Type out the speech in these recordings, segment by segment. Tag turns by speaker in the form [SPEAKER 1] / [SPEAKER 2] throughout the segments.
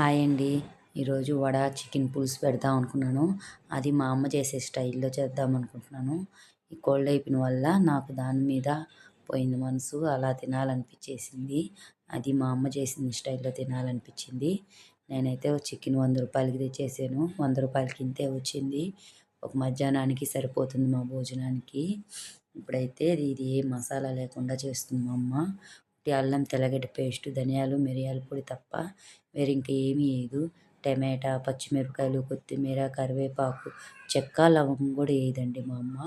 [SPEAKER 1] Hi అండి. ఈరోజు vada chicken పులుసు పెడదాం అనుకున్నాను. అది మా అమ్మ చేసే స్టైల్లో చేద్దాం అనుకుంటున్నాను. ఈ కోల్డ్ అయిపోయిన వల్ల నాకు దాని మీద పోయింది మనసు అలా తినాలనిపించేసింది. అది మా అమ్మ చేసిన స్టైల్లో తినాలనిపించింది. నేనైతే చికెన్ వంద రూపాయలకి తెచ్చేసాను. వంద రూపాయలకి ఇంతే వచ్చింది. ఒక మధ్యాహ్నానికి సరిపోతుంది మా భోజనానికి. ఇప్పుడైతే ఇది ఏ మసాలా లేకుండా చేస్తుంది మా అమ్మ. ఉట్టి అల్లం తెల్లగడ్డ పేస్ట్ ధనియాలు మిరియాల పొడి తప్ప వేరే ఇంకా ఏమీ వేయదు టమాటా పచ్చిమిరపకాయలు కొత్తిమీర కరివేపాకు చెక్క లవంగం కూడా వేయదండి మా అమ్మ.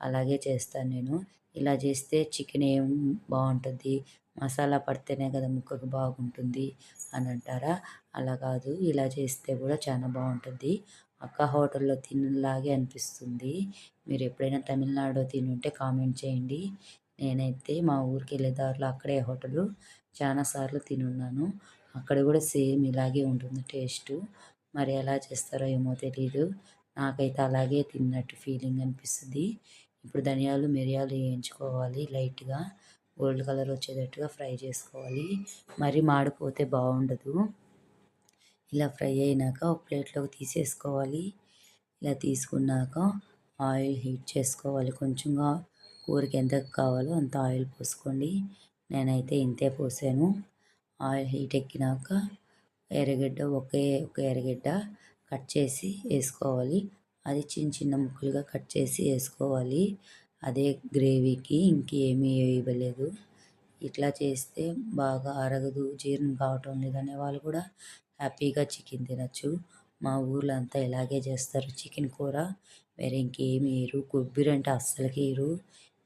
[SPEAKER 1] అలాగే చేస్తాను నేను. ఇలా చేస్తే చికెన్ ఏం బాగుంటుంది? మసాలా పడితేనే కదా ముక్కకు బాగుంటుంది అని అంటారా? అలా కాదు. ఇలా చేస్తే కూడా చాలా బాగుంటుంది. అక్క హోటల్లో తిన్నలాగే అనిపిస్తుంది. మీరు ఎప్పుడైనా తమిళనాడు తిని ఉంటే కామెంట్ చేయండి. నేనైతే మా ఊరికి వెళ్ళే దారిలో అక్కడే హోటలు చాలాసార్లు తినున్నాను అక్కడ కూడా సేమ్ ఇలాగే ఉంటుంది టేస్ట్. మరి ఎలా చేస్తారో ఏమో తెలీదు. నాకైతే అలాగే తిన్నట్టు ఫీలింగ్ అనిపిస్తుంది. ఇప్పుడు ధనియాలు మిరియాలు వేయించుకోవాలి లైట్గా. గోల్డ్ కలర్ వచ్చేటట్టుగా ఫ్రై చేసుకోవాలి. మరి మాడిపోతే బాగుండదు. ఇలా ఫ్రై అయినాక ఒక ప్లేట్లోకి తీసేసుకోవాలి. ఇలా తీసుకున్నాక ఆయిల్ హీట్ చేసుకోవాలి. కొంచెంగా కూరకి ఎంత కావాలో అంత ఆయిల్ పోసుకోండి. నేనైతే ఇంతే పోసాను. ఆయిల్ హీట్ ఎక్కినాక ఎర్రగడ్డ ఒకే ఒక ఎర్రగడ్డ కట్ చేసి వేసుకోవాలి. అది చిన్న చిన్న ముక్కలుగా కట్ చేసి వేసుకోవాలి. అదే గ్రేవీకి ఇంకేమీ వేయలేదు ఇట్లా చేస్తే బాగా అరగదు జీర్ణం కావటం లేదనే వాళ్ళు కూడా హ్యాపీగా చికెన్ తినచ్చు. మా ఊర్లో అంతా ఇలాగే చేస్తారు. చికెన్ కూర వేరే ఇంకేమి వేయరు. కొబ్బరి అంటే అస్సలకి వేయరు.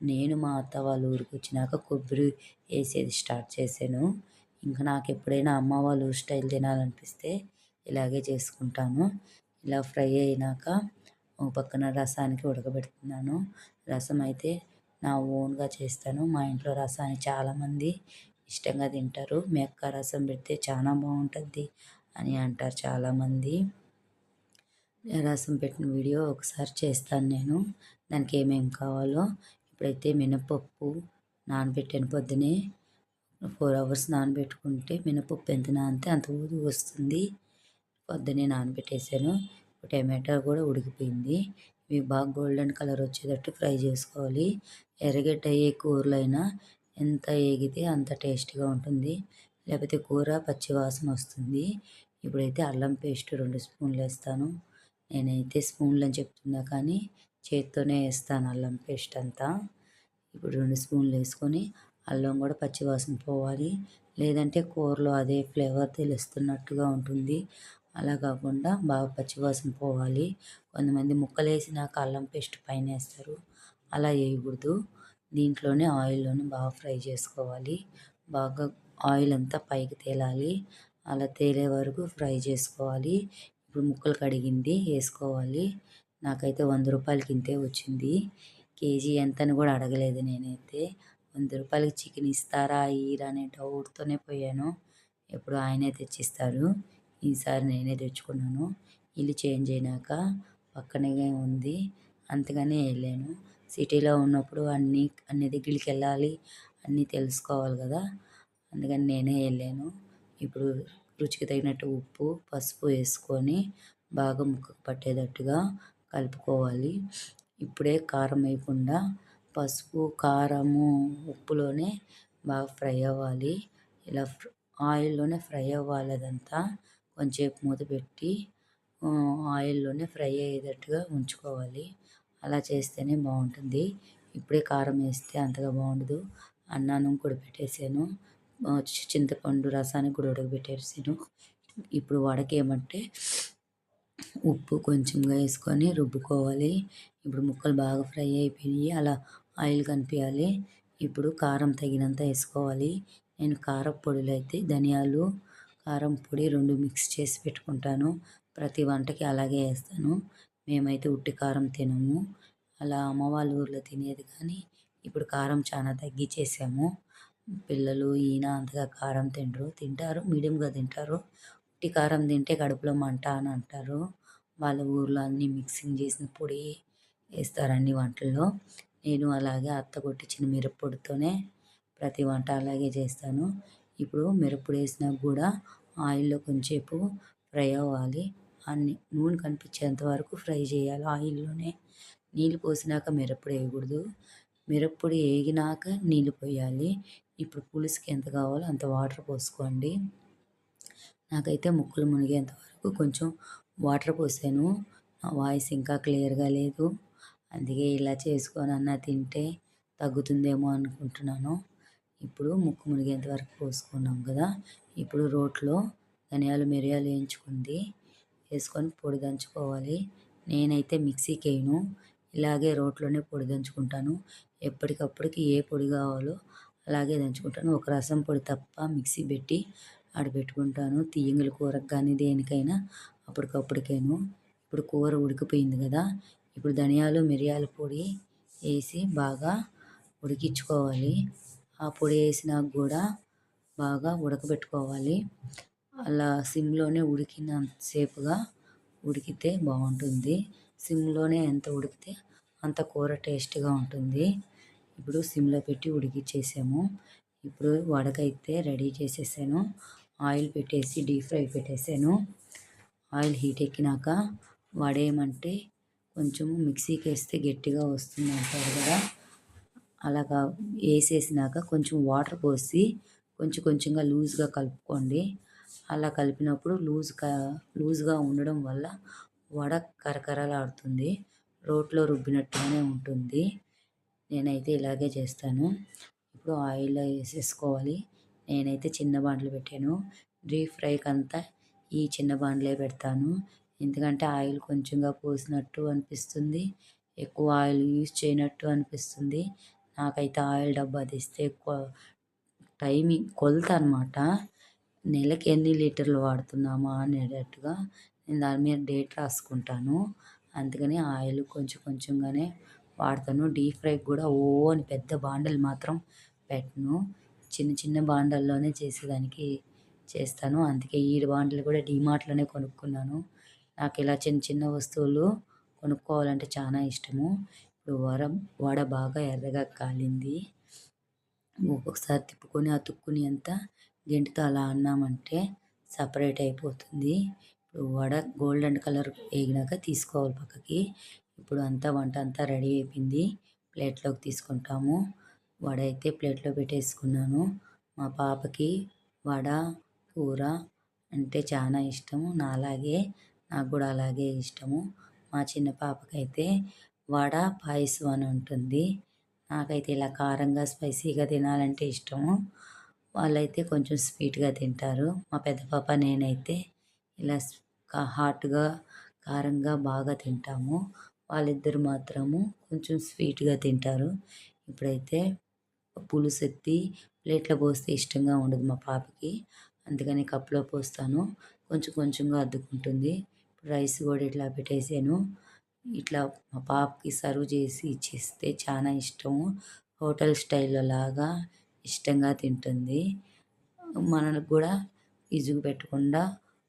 [SPEAKER 1] నేను మా అత్త వాళ్ళ ఊరికి వచ్చినాక కొబ్బరి వేసేది స్టార్ట్ చేశాను. ఇంకా నాకు ఎప్పుడైనా అమ్మ వాళ్ళు స్టైల్ తినాలనిపిస్తే ఇలాగే చేసుకుంటాను. ఇలా ఫ్రై అయినాక ఒక పక్కన రసానికి ఉడకబెడుతున్నాను. రసం అయితే నా ఓన్గా చేస్తాను. మా ఇంట్లో రసాన్ని చాలామంది ఇష్టంగా తింటారు. మెక్క రసం పెడితే చాలా బాగుంటుంది అని అంటారు చాలామంది. రసం పెట్టిన వీడియో ఒకసారి చేస్తాను నేను. దానికి ఏమేమి కావాలో ఇప్పుడైతే మినపప్పు నానబెట్టాను పొద్దునే. ఫోర్ అవర్స్ నానబెట్టుకుంటే మినపప్పు ఎంత నానితే అంత ఊది వస్తుంది. పొద్దునే నానబెట్టేసాను టమాటా కూడా ఉడికిపోయింది. ఇవి బాగా గోల్డెన్ కలర్ వచ్చేటట్టు ఫ్రై చేసుకోవాలి. ఎర్రగడ్డ ఏ కూరలో అయినా ఎంత ఏగితే అంత టేస్ట్గా ఉంటుంది. లేకపోతే కూర పచ్చి వాసన వస్తుంది. ఇప్పుడైతే అల్లం పేస్ట్ రెండు స్పూన్లు వేస్తాను. నేనైతే స్పూన్లు అని చెప్తున్నా కానీ చేత్తోనే వేస్తాను అల్లం పేస్ట్ అంతా. ఇప్పుడు రెండు స్పూన్లు వేసుకొని అల్లం కూడా పచ్చివాసన పోవాలి. లేదంటే కూరలో అదే ఫ్లేవర్ తెలుస్తున్నట్టుగా ఉంటుంది. అలా కాకుండా బాగా పచ్చివాసన పోవాలి. కొంతమంది ముక్కలు వేసినాక అల్లం పేస్ట్ పైన వేస్తారు. అలా వేయకూడదు. దీంట్లోనే ఆయిల్లోనే బాగా ఫ్రై చేసుకోవాలి. బాగా ఆయిల్ అంతా పైకి తేలాలి. అలా తేలే వరకు ఫ్రై చేసుకోవాలి. ఇప్పుడు ముక్కలు కడిగింది వేసుకోవాలి. నాకైతే వంద రూపాయలకి ఇంతే వచ్చింది. కేజీ ఎంతని కూడా అడగలేదు నేనైతే. వంద రూపాయలకి చికెన్ ఇస్తారా ఇయ్యరా అనే డౌట్తోనే పోయాను. ఎప్పుడు ఆయనే తెచ్చిస్తారు. ఈసారి నేనే తెచ్చుకున్నాను. ఇల్లు చేంజ్ అయినాక పక్కనే ఉంది. అంతగానే వెళ్ళాను. సిటీలో ఉన్నప్పుడు అన్నీ అన్ని దగ్గరికి వెళ్ళాలి అన్నీ తెలుసుకోవాలి కదా. అందుకని నేనే వెళ్ళాను. ఇప్పుడు రుచికి తగినట్టు ఉప్పు పసుపు వేసుకొని బాగా ముక్కకు పట్టేటట్టుగా కలుపుకోవాలి. ఇప్పుడే కారం వేయకుండా పసుపు కారము ఉప్పులోనే బాగా ఫ్రై అవ్వాలి. ఇలా ఆయిల్లోనే ఫ్రై అవ్వాలి అదంతా. కొంచెంసేపు మూత పెట్టి ఆయిల్లోనే ఫ్రై అయ్యేటట్టుగా ఉంచుకోవాలి. అలా చేస్తేనే బాగుంటుంది. ఇప్పుడే కారం వేస్తే అంతగా బాగుండదు. అన్నానం కూడా పెట్టేసాను చింతపండు రసాన్ని కూడా ఉడకబెట్టేసాను. ఇప్పుడు వడకేమంటే ఉప్పు కొంచెంగా వేసుకొని రుబ్బుకోవాలి. ఇప్పుడు ముక్కలు బాగా ఫ్రై అయిపోయినాయి. అలా ఆయిల్ కనిపించాలి. ఇప్పుడు కారం తగినంత వేసుకోవాలి. నేను కారపొడిలో అయితే ధనియాలు కారం పొడి రెండు మిక్స్ చేసి పెట్టుకుంటాను. ప్రతి వంటకి అలాగే వేస్తాను. మేమైతే ఉట్టి కారం తినము. అలా అమ్మ వాళ్ళ ఊర్లో తినేది కానీ ఇప్పుడు కారం చాలా తగ్గించేసాము పిల్లలు ఈయన అంతగా కారం తినరు. తింటారు మీడియంగా తింటారు. ఉట్టి కారం తింటే కడుపులో మంట అని అంటారు. వాళ్ళ ఊర్లో అన్నీ మిక్సింగ్ చేసిన పొడి వేస్తారు అన్ని వంటల్లో. నేను అలాగే అత్త కొట్టించిన మిరప్పొడితోనే ప్రతి వంట అలాగే చేస్తాను. ఇప్పుడు మిరప్పొడి వేసినా కూడా ఆయిల్లో కొంచెంసేపు ఫ్రై అవ్వాలి. అన్ని నూనె కనిపించేంత వరకు ఫ్రై చేయాలి. ఆయిల్లోనే నీళ్ళు పోసినాక మిరప్పొడి వేయకూడదు. మిరప్పొడి వేగినాక నీళ్ళు పోయాలి. ఇప్పుడు పులుసుకి ఎంత కావాలో అంత వాటర్ పోసుకోండి. నాకైతే ముక్కలు మునిగేంత వరకు కొంచెం వాటర్ పోసాను. నా వాయిస్ ఇంకా క్లియర్గా లేదు. అందుకే ఇలా చేసుకొని అన్న తింటే తగ్గుతుందేమో అనుకుంటున్నాను. ఇప్పుడు ముక్కు మునిగేంత వరకు పోసుకున్నాం కదా. ఇప్పుడు రోట్లో ధనియాలు మిరియాలు వేయించుకుంది. వేసుకొని పొడి దంచుకోవాలి. నేనైతే మిక్సీకి వేయను ఇలాగే రోట్లోనే పొడి దంచుకుంటాను. ఎప్పటికప్పటికి ఏ పొడి కావాలో అలాగే దంచుకుంటాను. ఒక రసం పొడి తప్ప మిక్సీ పెట్టి ఆడ పెట్టుకుంటాను తీయంగుల కూరకు కానీ దేనికైనా అప్పటికప్పటికేను ఇప్పుడు కూర ఉడికిపోయింది కదా ఇప్పుడు ధనియాలు మిరియాల పొడి వేసి బాగా ఉడికించుకోవాలి. ఆ పొడి వేసినాక కూడా బాగా ఉడకబెట్టుకోవాలి. అలా సిమ్లోనే ఉడికినంతసేపుగా ఉడికితే బాగుంటుంది. సిమ్లోనే ఎంత ఉడికితే అంత కూర టేస్ట్గా ఉంటుంది. ఇప్పుడు సిమ్లో పెట్టి ఉడికిచ్చేసాము. ఇప్పుడు వడకైతే రెడీ చేసేసాను. ఆయిల్ పెట్టేసి డీప్ ఫ్రై పెట్టేసాను. ఆయిల్ హీట్ ఎక్కినాక వాడేయమంటే కొంచెము మిక్సీకి వేస్తే గట్టిగా వస్తుంది అంటారు కదా. అలాగా వేసేసినాక కొంచెం వాటర్ పోసి కొంచెం కొంచెంగా లూజ్గా కలుపుకోండి. అలా కలిపినప్పుడు లూజ్గా లూజ్గా ఉండడం వల్ల వడ కరకరలాడుతుంది. రోట్లో రుబ్బినట్టుగానే ఉంటుంది. నేనైతే ఇలాగే చేస్తాను. ఇప్పుడు ఆయిల్లో వేసేసుకోవాలి. నేనైతే చిన్న బాండ్లు పెట్టాను. డీప్ ఫ్రైకి అంతా ఈ చిన్న బాండ్లే పెడతాను. ఎందుకంటే ఆయిల్ కొంచెంగా పోసినట్టు అనిపిస్తుంది. ఎక్కువ ఆయిల్ యూజ్ చేయనట్టు అనిపిస్తుంది. నాకైతే ఆయిల్ డబ్బా తీస్తే ఎక్కువ టైమింగ్ కొలత అనమాట నెలకి ఎన్ని లీటర్లు వాడుతున్నామా అనేటట్టుగా నేను దాని మీద డేట్ రాసుకుంటాను. అందుకని ఆయిల్ కొంచెం కొంచెంగానే వాడతాను. డీప్ ఫ్రై కూడా ఓ అని పెద్ద బాండలు మాత్రం పెట్టను. చిన్న చిన్న బాండల్లోనే చేసేదానికి చేస్తాను. అందుకే ఈ బాండ్లు కూడా డీమార్ట్లోనే కొనుక్కున్నాను. నాకు ఇలా చిన్న చిన్న వస్తువులు కొనుక్కోవాలంటే చాలా ఇష్టము. ఇప్పుడు వర వడ బాగా ఎర్రగా కాలింది. ఒక్కొక్కసారి తిప్పుకొని ఆ తుక్కుని అంతా గెంటితో అలా అన్నామంటే సపరేట్ అయిపోతుంది. ఇప్పుడు వడ గోల్డెన్ కలర్ వేగినాక తీసుకోవాలి పక్కకి. ఇప్పుడు అంతా వంట అంతా రెడీ అయిపోయింది. ప్లేట్లోకి తీసుకుంటాము. వడ అయితే ప్లేట్లో పెట్టేసుకున్నాను. మా పాపకి వడ కూర అంటే చాలా ఇష్టము. నాలాగే నాకు కూడా అలాగే ఇష్టము. మా చిన్న పాపకైతే వడ పాయసం అని ఉంటుంది. నాకైతే ఇలా కారంగా స్పైసీగా తినాలంటే ఇష్టము. వాళ్ళైతే కొంచెం స్వీట్గా తింటారు. మా పెద్ద పాప నేనైతే ఇలా హాట్గా కారంగా బాగా తింటాము. వాళ్ళిద్దరు మాత్రము కొంచెం స్వీట్గా తింటారు. ఇప్పుడైతే పులుసు ఎత్తి ప్లేట్లో పోస్తే ఇష్టంగా ఉండదు మా పాపకి. అందుకని కప్పులో పోస్తాను. కొంచెం కొంచెంగా అద్దుకుంటుంది. రైస్ కూడా ఇట్లా పెట్టేసాను. ఇట్లా మా పాపకి సర్వ్ చేసి ఇచ్చేస్తే చాలా ఇష్టము హోటల్ స్టైల్లో లాగా ఇష్టంగా తింటుంది. మనకు కూడా ఇజుగు పెట్టకుండా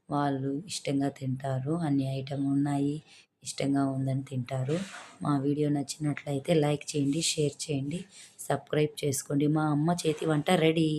[SPEAKER 1] వాళ్ళు ఇష్టంగా తింటారు. అన్ని ఐటమ్ ఉన్నాయి ఇష్టంగా ఉందని తింటారు. మా వీడియో నచ్చినట్లయితే లైక్ చేయండి షేర్ చేయండి సబ్స్క్రైబ్ చేసుకోండి. మా అమ్మ చేతి వంట రెడీ.